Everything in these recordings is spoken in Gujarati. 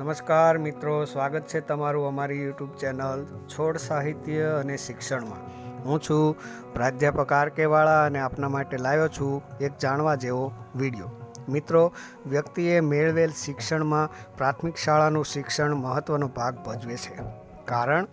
નમસ્કાર મિત્રો, સ્વાગત છે તમારું અમારી યુટ્યુબ ચેનલ છોડ સાહિત્ય અને શિક્ષણમાં. હું છું પ્રાધ્યાપક આર કેવાળા અને આપના માટે લાવ્યો છું એક જાણવા જેવો વીડિયો. મિત્રો, વ્યક્તિએ મેળવેલ શિક્ષણમાં પ્રાથમિક શાળાનું શિક્ષણ મહત્ત્વનો ભાગ ભજવે છે. કારણ,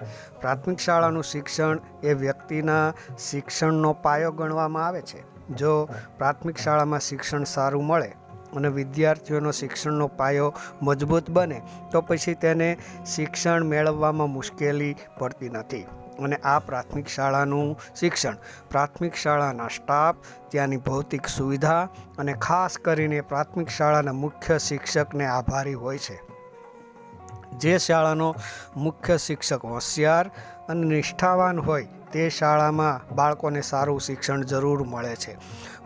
પ્રાથમિક શાળાનું શિક્ષણ એ વ્યક્તિના શિક્ષણનો પાયો ગણવામાં આવે છે. જો પ્રાથમિક શાળામાં શિક્ષણ સારું મળે અને વિદ્યાર્થીઓનો શિક્ષણનો પાયો મજબૂત બને, તો પછી તેને શિક્ષણ મેળવવામાં મુશ્કેલી પડતી નથી. અને આ પ્રાથમિક શાળાનું શિક્ષણ. પ્રાથમિક શાળાના સ્ટાફ, ત્યાંની ભૌતિક સુવિધા અને ખાસ કરીને પ્રાથમિક શાળાના મુખ્ય શિક્ષકને આભારી હોય છે. જે શાળાનો મુખ્ય શિક્ષક હોશિયાર અને નિષ્ઠાવાન હોય તે શાળામાં બાળકોને સારું શિક્ષણ જરૂર મળે છે.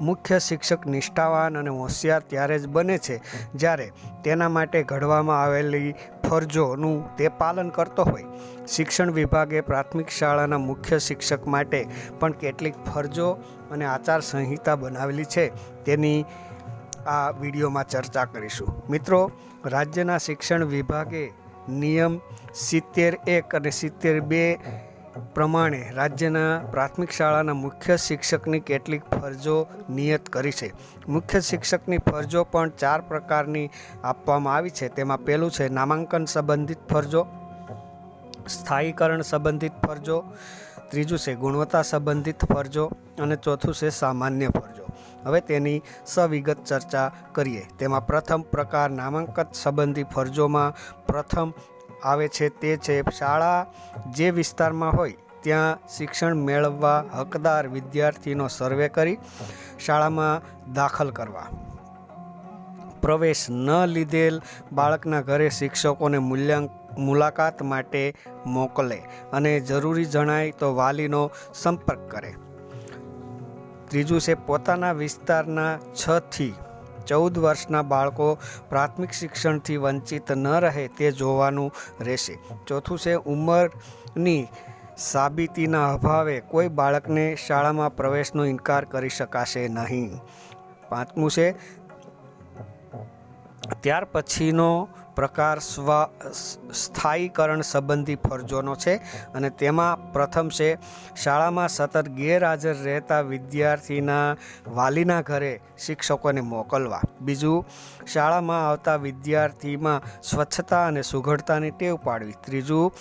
મુખ્ય શિક્ષક નિષ્ઠાવાન અને હોશિયાર ત્યારે જ બને છે, જ્યારે તેના માટે ઘડવામાં આવેલી ફરજોનું તે પાલન કરતો હોય. શિક્ષણ વિભાગે પ્રાથમિક શાળાના મુખ્ય શિક્ષક માટે પણ કેટલીક ફરજો અને આચાર સંહિતા બનાવેલી છે. તેની આ વિડીયોમાં ચર્ચા કરીશું. મિત્રો, રાજ્યના શિક્ષણ વિભાગે નિયમ સિત્તેર એક અને સિત્તેર બે પ્રમાણે રાજ્યના પ્રાથમિક શાળાના મુખ્ય શિક્ષકની કેટલીક ફરજો નિયત કરી છે. મુખ્ય શિક્ષકની ફરજો પણ ચાર પ્રકારની આપવામાં આવી છે. તેમાં પહેલું છે નામાંકન સંબંધિત ફરજો, સ્થાયીકરણ સંબંધિત ફરજો, ત્રીજું છે ગુણવત્તા સંબંધિત ફરજો, અને ચોથું છે સામાન્ય ફરજો. હવે તેની સવિગત ચર્ચા કરીએ. તેમાં પ્રથમ પ્રકાર નામાંકન સંબંધી ફરજોમાં પ્રથમ આવે છે તે છે શાળા જે વિસ્તારમાં હોય ત્યાં શિક્ષણ મેળવવા હકદાર વિદ્યાર્થીનો સર્વે કરી શાળામાં દાખલ કરવા. પ્રવેશ ન લીધેલ બાળકના ઘરે શિક્ષકોને મૂલ્યાંક, મુલાકાત માટે મોકલે અને જરૂરી જણાય તો વાલીનો સંપર્ક કરે. ત્રીજું છે પોતાના વિસ્તારના છથી ચૌદ વર્ષના બાળકો પ્રાથમિક શિક્ષણથી વંચિત ન રહે તે જોવાનું રહેશે. ચોથું છે, ઉંમરની સાબિતીના અભાવે કોઈ બાળકને શાળામાં પ્રવેશનો ઇનકાર કરી શકાશે નહીં. પાંચમું છે, ત્યાર પછીનો પ્રકાર સ્વ સ્થાયીકરણ સંબંધી ફરજોનો છે અને તેમાં પ્રથમ છે, શાળામાં સતત ગેરહાજર રહેતા વિદ્યાર્થીના વાલીના ઘરે શિક્ષકોને મોકલવા. બીજું, શાળામાં આવતા વિદ્યાર્થીમાં સ્વચ્છતા અને સુઘડતાની ટેવ પાડવી. ત્રીજું,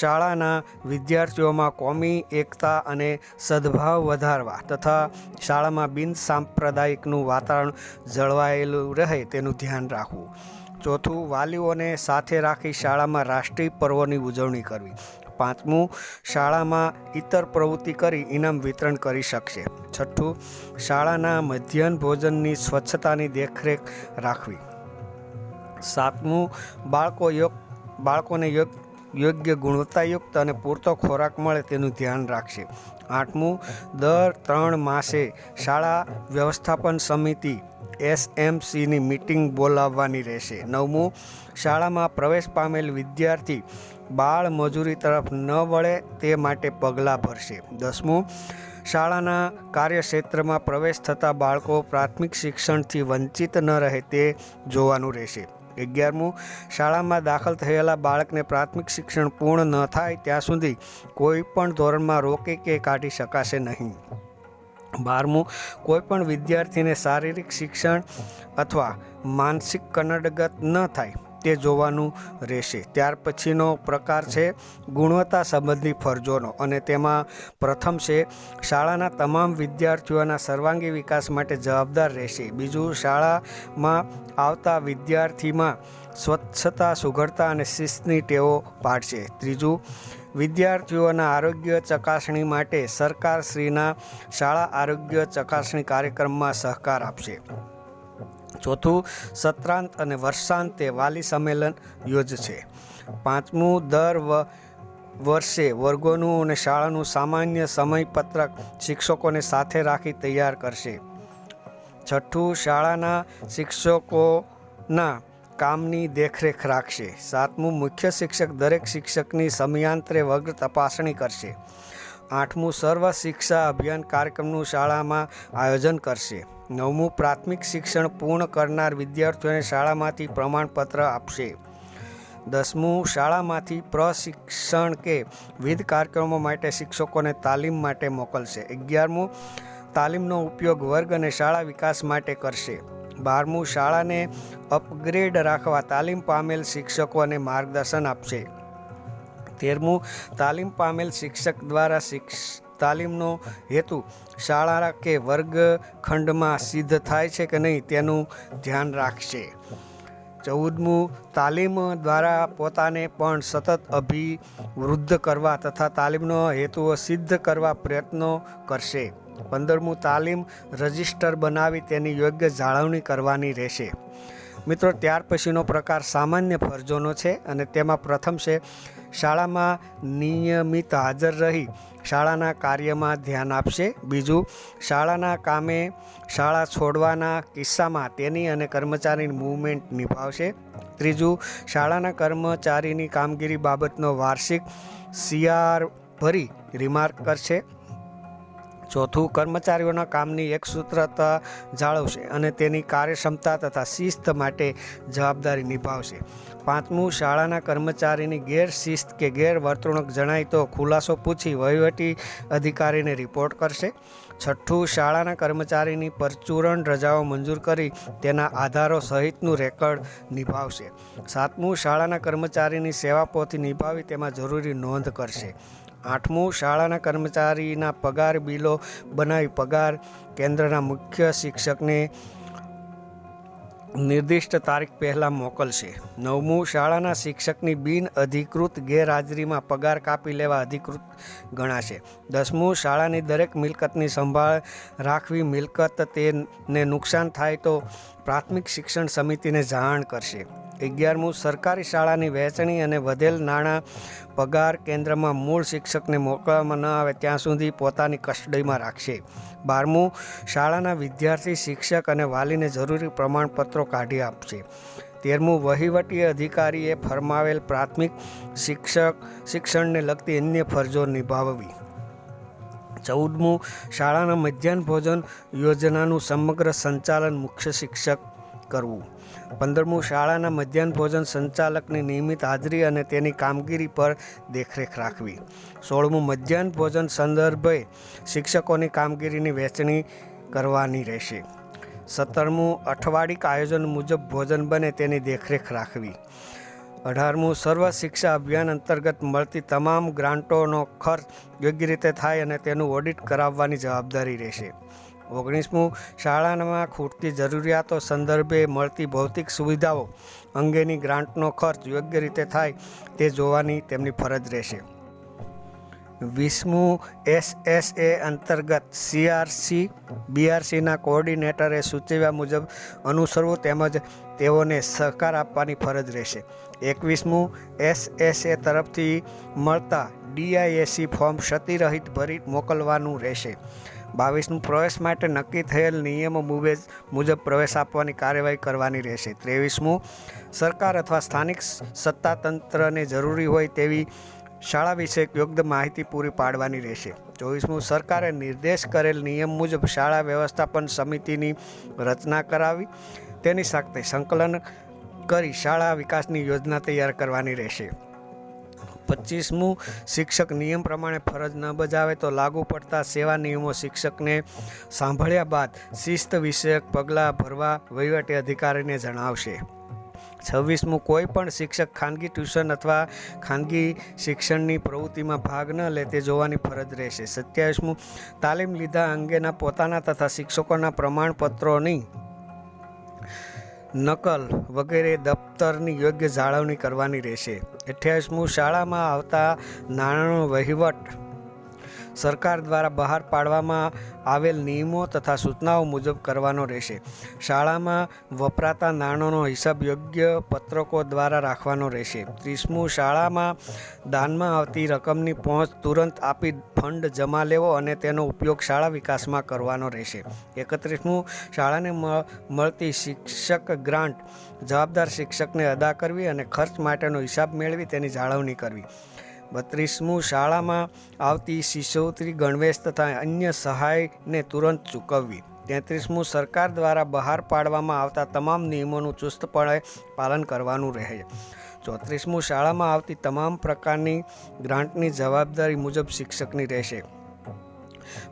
શાળાના વિદ્યાર્થીઓમાં કોમી એકતા અને સદભાવ વધારવા તથા શાળામાં બિનસાંપ્રદાયિકનું વાતાવરણ જળવાયેલું રહે તેનું ધ્યાન રાખવું. ચોથું વાલીઓને સાથે રાખી શાળામાં રાષ્ટ્રીય પર્વોની ઉજવણી કરવી. પાંચમું, શાળામાં ઇતર પ્રવૃત્તિ કરી ઇનામ વિતરણ કરી શકશે. છઠ્ઠું, શાળાના મધ્યાહન ભોજનની સ્વચ્છતાની દેખરેખ રાખવી. સાતમું, બાળકો યોગ, બાળકોને યોગ યોગ્ય ગુણવત્તાયુક્ત અને પૂરતો ખોરાક મળે તેનું ધ્યાન રાખશે. આઠમું, દર ત્રણ માસે શાળા વ્યવસ્થાપન સમિતિ એસએમસીની મિટિંગ બોલાવવાની રહેશે. નવમું, શાળામાં પ્રવેશ પામેલ વિદ્યાર્થી બાળ મજૂરી તરફ ન વળે તે માટે પગલાં ભરશે. દસમું, શાળાના કાર્યક્ષેત્રમાં પ્રવેશ થતા બાળકો પ્રાથમિક શિક્ષણથી વંચિત ન રહે તે જોવાનું રહેશે. અગિયારમું. શાળામાં દાખલ થયેલા બાળકને પ્રાથમિક શિક્ષણ પૂર્ણ ન થાય ત્યાં સુધી કોઈ પણ ધોરણમાં રોકે કે કાઢી શકાશે નહીં. બારમું કોઈપણ વિદ્યાર્થીને શારીરિક શિક્ષણ અથવા માનસિક કનડગત ન થાય. તે જોવાનું રહેશે. ત્યાર પછીનો પ્રકાર છે ગુણવત્તા સંબંધી ફરજોનો અને તેમાં પ્રથમ છે, શાળાના તમામ વિદ્યાર્થીઓના સર્વાંગી વિકાસ માટે જવાબદાર રહેશે. બીજું, શાળામાં આવતા વિદ્યાર્થીમાં સ્વચ્છતા, સુઘડતા અને શિસ્તની ટેવો પાડશે. ત્રીજું, વિદ્યાર્થીઓના આરોગ્ય ચકાસણી માટે સરકારશ્રીના શાળા આરોગ્ય ચકાસણી કાર્યક્રમમાં સહકાર આપશે. ચોથું સત્રાંત અને વર્ષાંતે વાલી સંમેલન યોજશે પાંચમું દર વર્ષે વર્ગોનું અને શાળાનું સામાન્ય સમયપત્રક શિક્ષકોને સાથે રાખી તૈયાર કરશે. છઠ્ઠું, શાળાના શિક્ષકોના કામની દેખરેખ રાખશે. સાતમું, મુખ્ય શિક્ષક દરેક શિક્ષકની સમયાંતરે વર્ગ તપાસણી કરશે. આઠમું સર્વ શિક્ષા અભિયાન કાર્યક્રમનું શાળામાં આયોજન કરશે. નવમું, પ્રાથમિક શિક્ષણ પૂર્ણ કરનાર વિદ્યાર્થીઓને શાળામાંથી પ્રમાણપત્ર આપશે. દસમું, શાળામાંથી પ્રશિક્ષણ કે વિવિધ કાર્યક્રમો માટે શિક્ષકોને તાલીમ માટે મોકલશે. અગિયારમું, તાલીમનો ઉપયોગ વર્ગ અને શાળા વિકાસ માટે કરશે. બારમું, શાળાને અપગ્રેડ રાખવા તાલીમ પામેલ શિક્ષકોને માર્ગદર્શન આપશે. તેરમું તાલીમ પામેલ શિક્ષક દ્વારા શિક્ષ તાલીમનો હેતુ શાળા કે વર્ગખંડમાં સિદ્ધ થાય છે કે નહીં તેનું ધ્યાન રાખશે. ચૌદમું, તાલીમ દ્વારા પોતાને પણ સતત અભિવૃદ્ધ કરવા તથા તાલીમનો હેતુઓ સિદ્ધ કરવા પ્રયત્નો કરશે. પંદરમું, તાલીમ રજિસ્ટર બનાવી તેની યોગ્ય જાળવણી કરવાની રહેશે. મિત્રો, ત્યાર પછીનો પ્રકાર સામાન્ય ફરજોનો છે અને તેમાં પ્રથમ છે શાળામાં નિયમિત હાજર રહી શાળાના કાર્યમાં ધ્યાન આપશે. બીજું, શાળાના કામે શાળા છોડવાના કિસ્સામાં તેની અને કર્મચારીની મૂવમેન્ટ નિભાવશે. ત્રીજું, શાળાના કર્મચારીની કામગીરી બાબતનો વાર્ષિક સીઆર ભરી રિમાર્ક કરશે. ચોથું કર્મચારીઓના કામની એકસૂત્રતા જાળવશે અને તેની કાર્યક્ષમતા તથા શિસ્ત માટે જવાબદારી નિભાવશે. પાંચમું, શાળાના કર્મચારીની ગેરશિસ્ત કે ગેરવર્તણૂક જણાય તો ખુલાસો પૂછી વહીવટી અધિકારીને રિપોર્ટ કરશે. છઠ્ઠું, શાળાના કર્મચારીની પ્રચુરણ રજાઓ મંજૂર કરી તેના આધારો સહિતનું રેકર્ડ નિભાવશે. સાતમું, શાળાના કર્મચારીની સેવા પોથી નિભાવી તેમાં જરૂરી નોંધ કરશે. આઠમું, શાળાના કર્મચારીના પગાર બિલો બનાવી પગાર કેન્દ્રના મુખ્ય શિક્ષકને નિર્દિષ્ટ તારીખ પહેલાં મોકલશે. નવમું, શાળાના શિક્ષકની બિન અધિકૃત ગેરહાજરીમાં પગાર કાપી લેવા અધિકૃત ગણાશે. દસમું, શાળાની દરેક મિલકતની સંભાળ રાખવી મિલકત તેને નુકસાન થાય તો પ્રાથમિક શિક્ષણ સમિતિને જાણ કરશે. અગિયારમું સરકારી શાળાની વહેંચણી અને વધેલ નાણાં પગાર કેન્દ્રમાં મૂળ શિક્ષકને મોકલવામાં ન આવે ત્યાં સુધી પોતાની કસ્ટડીમાં રાખશે. બારમું, શાળાના વિદ્યાર્થી, શિક્ષક અને વાલીને જરૂરી પ્રમાણપત્રો કાઢી આપશે. તેરમું, વહીવટી અધિકારીએ ફરમાવેલ પ્રાથમિક શિક્ષક શિક્ષણને લગતી અન્ય ફરજો નિભાવવી. ચૌદમું, શાળાના મધ્યાહન ભોજન યોજનાનું સમગ્ર સંચાલન મુખ્ય શિક્ષક કરવું. પંદરમું શાળાના મધ્યાહન ભોજન સંચાલકની નિયમિત હાજરી અને તેની કામગીરી પર દેખરેખ રાખવી. સોળમું મધ્યાહન ભોજન સંદર્ભે શિક્ષકોની કામગીરીની વહેંચણી કરવાની રહેશે. સત્તરમું અઠવાડિક આયોજન મુજબ ભોજન બને તેની દેખરેખ રાખવી. અઢારમું સર્વ શિક્ષા અભિયાન અંતર્ગત મળતી તમામ ગ્રાન્ટોનો ખર્ચ યોગ્ય રીતે થાય અને તેનું ઓડિટ કરાવવાની જવાબદારી રહેશે. ઓગણીસમું શાળામાં ખૂટતી જરૂરિયાતો સંદર્ભે મળતી ભૌતિક સુવિધાઓ અંગેની ગ્રાન્ટનો ખર્ચ યોગ્ય રીતે થાય તે જોવાની તેમની ફરજ રહેશે. વીસમું એસએસએ અંતર્ગત સીઆરસી, બીઆરસીના કોઓર્ડિનેટરે સૂચવ્યા મુજબ અનુસરવું તેમજ તેઓને સહકાર આપવાની ફરજ રહેશે. એકવીસમું એસએસએ તરફથી મળતા ડીઆઈએસી ફોર્મ ક્ષતિરહિત ભરી મોકલવાનું રહેશે. બાવીસમું પ્રવેશ માટે નક્કી થયેલ નિયમો મુજબ મુજબ પ્રવેશ આપવાની કાર્યવાહી કરવાની રહેશે. ત્રેવીસમું, સરકાર અથવા સ્થાનિક સત્તાતંત્રને જરૂરી હોય તેવી શાળા વિશે યોગ્ય માહિતી પૂરી પાડવાની રહેશે. ચોવીસમું, સરકારે નિર્દેશ કરેલ નિયમ મુજબ શાળા વ્યવસ્થાપન સમિતિની રચના કરાવી, તેની સાથે સંકલન કરી શાળા વિકાસની યોજના તૈયાર કરવાની રહેશે. પચીસમું શિક્ષક નિયમ પ્રમાણે ફરજ ન બજાવે તો લાગુ પડતા સેવા નિયમો શિક્ષકને સાંભળ્યા બાદ શિસ્ત વિષયક પગલાં ભરવા વહીવટી અધિકારીને જણાવશે. છવ્વીસમું કોઈ પણ શિક્ષક ખાનગી ટ્યુશન અથવા ખાનગી શિક્ષણની પ્રવૃત્તિમાં ભાગ ન લે તે જોવાની ફરજ રહેશે. સત્યાવીસમું, તાલીમ લીધા અંગેના પોતાના તથા શિક્ષકોના પ્રમાણપત્રોની નકલ વગેરે દફતરની યોગ્ય જાળવણી કરવાની રહેશે. અઠ્યાવીસમું શાળામાં આવતા નાણાંનો વહીવટ સરકાર દ્વારા બહાર પાડવામાં આવેલ નિયમો તથા સૂચનાઓ મુજબ કરવાનો રહેશે. શાળામાં વપરાતા નાણાંનો હિસાબ યોગ્ય પત્રકો દ્વારા રાખવાનો રહેશે. ત્રીસમું, શાળામાં દાનમાં આવતી રકમની પહોંચ તુરંત આપી ફંડ જમા લેવો અને તેનો ઉપયોગ શાળા વિકાસમાં કરવાનો રહેશે. એકત્રીસમું, શાળાને મળતી શિક્ષક ગ્રાન્ટ જવાબદાર શિક્ષકને અદા કરવી અને ખર્ચ માટેનો હિસાબ મેળવી તેની જાળવણી કરવી. બત્રીસમું શાળામાં આવતી શિષ્યવૃત્તિ ગણવેશ તથા અન્ય સહાયને તુરંત ચૂકવવી. તેત્રીસમું સરકાર દ્વારા બહાર પાડવામાં આવતા તમામ નિયમોનું ચુસ્તપણે પાલન કરવાનું રહે. ચોત્રીસમું શાળામાં આવતી તમામ પ્રકારની ગ્રાન્ટની જવાબદારી મુજબ શિક્ષકની રહેશે.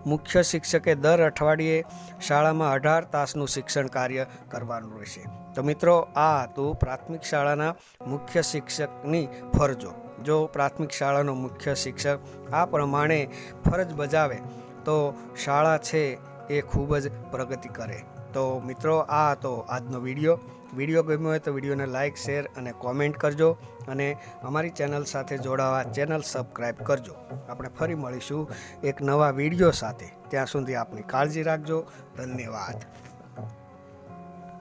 મુખ્ય શિક્ષકે દર અઠવાડિયે શાળામાં અઢાર તાસનું શિક્ષણ કાર્ય કરવાનું રહેશે. તો મિત્રો, આ હતું પ્રાથમિક શાળાના મુખ્ય શિક્ષકની ફરજો. જો પ્રાથમિક શાળાનો મુખ્ય શિક્ષક આ પ્રમાણે ફરજ બજાવે, તો શાળા છે એ ખૂબ જ પ્રગતિ કરે. તો મિત્રો, આ હતો આજનો વીડિયો. વીડિયો ગમ્યો હોય તો વિડીયોને લાઇક શેર અને કોમેન્ટ કરજો અને અમારી ચેનલ સાથે જોડાવા ચેનલ સબસ્ક્રાઈબ કરજો. આપણે ફરી મળીશું એક નવા વીડિયો સાથે. ત્યાં સુધી આપની કાળજી રાખજો. ધન્યવાદ.